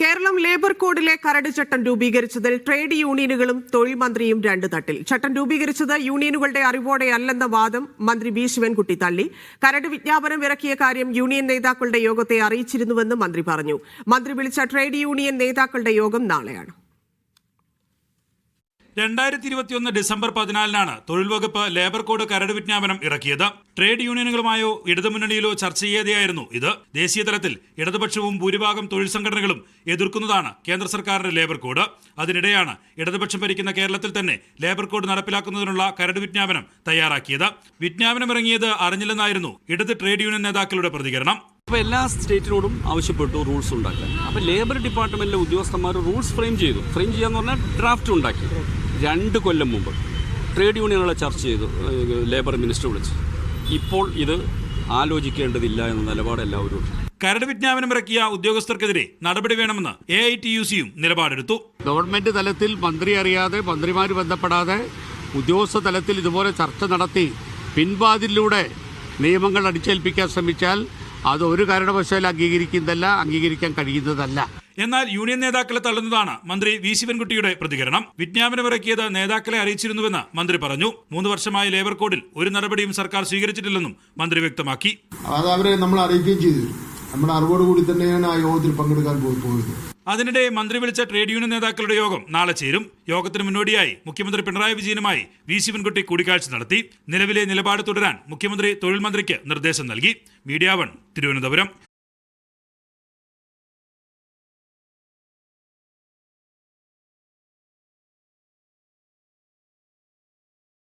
Keralam labour കോഡിലെ കരട് ചട്ടം രൂപീകരിച്ചതിൽ trade യൂണിയനുകളും തൊഴിൽ മന്ത്രിയും രണ്ട് തട്ടിൽ. ചട്ടം രൂപീകരിച്ചത് യൂണിയനുകളുടെ അറിവോടെയല്ലെന്ന വാദം മന്ത്രി ബി ശിവൻകുട്ടി തള്ളി. കരട് വിജ്ഞാപനം ഇറക്കിയ കാര്യം യൂണിയൻ നേതാക്കളുടെ യോഗത്തെ അറിയിച്ചിരുന്നുവെന്ന് മന്ത്രി പറഞ്ഞു. മന്ത്രി വിളിച്ച ട്രേഡ് യൂണിയൻ നേതാക്കളുടെ യോഗം നാളെയാണ്. രണ്ടായിരത്തി ഇരുപത്തിയൊന്ന് ഡിസംബർ പതിനാലിനാണ് തൊഴിൽ വകുപ്പ് ലേബർ കോഡ് കരട് വിജ്ഞാപനം ഇറക്കിയത്. ട്രേഡ് യൂണിയനുകളുമായോ ഇടതുമുന്നണിയിലോ ചർച്ച ചെയ്യാതെയായിരുന്നു ഇത്. ദേശീയ തലത്തിൽ ഇടതുപക്ഷവും ഭൂരിഭാഗം തൊഴിൽ സംഘടനകളും എതിർക്കുന്നതാണ് കേന്ദ്ര സർക്കാരിന്റെ ലേബർ കോഡ്. അതിനിടെയാണ് ഇടതുപക്ഷം ഭരിക്കുന്ന കേരളത്തിൽ തന്നെ ലേബർ കോഡ് നടപ്പിലാക്കുന്നതിനുള്ള കരട് വിജ്ഞാപനം തയ്യാറാക്കിയത്. വിജ്ഞാപനം ഇറങ്ങിയത് അറിഞ്ഞില്ലെന്നായിരുന്നു ഇടത് ട്രേഡ് യൂണിയൻ നേതാക്കളുടെ പ്രതികരണം. അപ്പോൾ എല്ലാ സ്റ്റേറ്റിനോടും ആവശ്യപ്പെട്ടു റൂൾസ് ഉണ്ടാക്കാൻ. അപ്പോൾ ലേബർ ഡിപ്പാർട്ട്മെന്റിലെ ഉദ്യോഗസ്ഥന്മാർ റൂൾസ് ഫ്രെയിം ചെയ്തു. ഫ്രെയിം ചെയ്യാന്ന് പറഞ്ഞാൽ ഡ്രാഫ്റ്റ് ഉണ്ടാക്കി. രണ്ട് കൊല്ലം മുമ്പ് ട്രേഡ് യൂണിയനുകളെ ചർച്ച ചെയ്തു ലേബർ മിനിസ്റ്റർ വിളിച്ച്. ഇപ്പോൾ ഇത് ആലോചിക്കേണ്ടതില്ല എന്ന നിലപാട് എല്ലാവരും കരട് വിജ്ഞാപനം ഇറക്കിയ ഉദ്യോഗസ്ഥർക്കെതിരെ നടപടി വേണമെന്ന് എ ഐ ടി യു സിയും നിലപാടെടുത്തു. ഗവൺമെന്റ് തലത്തിൽ മന്ത്രി അറിയാതെ മന്ത്രിമാർ ബന്ധപ്പെടാതെ ഉദ്യോഗസ്ഥ തലത്തിൽ ഇതുപോലെ ചർച്ച നടത്തി പിൻവാതിലൂടെ നിയമങ്ങൾ അടിച്ചേൽപ്പിക്കാൻ ശ്രമിച്ചാൽ അത് ഒരു കാരണവശാലും അംഗീകരിക്കുന്നതല്ല അംഗീകരിക്കാൻ കഴിയുന്നതല്ല. എന്നാൽ യൂണിയൻ നേതാക്കളെ തള്ളുന്നതാണ് മന്ത്രി വി ശിവൻകുട്ടിയുടെ പ്രതികരണം. വിജ്ഞാപനമിറക്കിയത് നേതാക്കളെ അറിയിച്ചിരുന്നുവെന്ന് മന്ത്രി പറഞ്ഞു. മൂന്ന് വർഷമായി ലേബർ കോഡിൽ ഒരു നടപടിയും സർക്കാർ സ്വീകരിച്ചിട്ടില്ലെന്നും മന്ത്രി വ്യക്തമാക്കി. അത് അവരെ നമ്മൾ അറിയിക്കുകയും ചെയ്തു. നമ്മുടെ അറിവോട് കൂടി തന്നെയാണ് ആ യോഗത്തിൽ പങ്കെടുക്കാൻ പോകുന്നത് അതിനിടെ മന്ത്രി വിളിച്ച ട്രേഡ് യൂണിയൻ നേതാക്കളുടെ യോഗം നാളെ ചേരും. യോഗത്തിന് മുന്നോടിയായി മുഖ്യമന്ത്രി പിണറായി വിജയനുമായി വി ശിവൻകുട്ടി കൂടിക്കാഴ്ച നടത്തി. നിലവിലെ നിലപാട് തുടരാൻ മുഖ്യമന്ത്രി തൊഴിൽ മന്ത്രിക്ക് നിർദ്ദേശം നൽകി. Media one Thiruvananthapuram.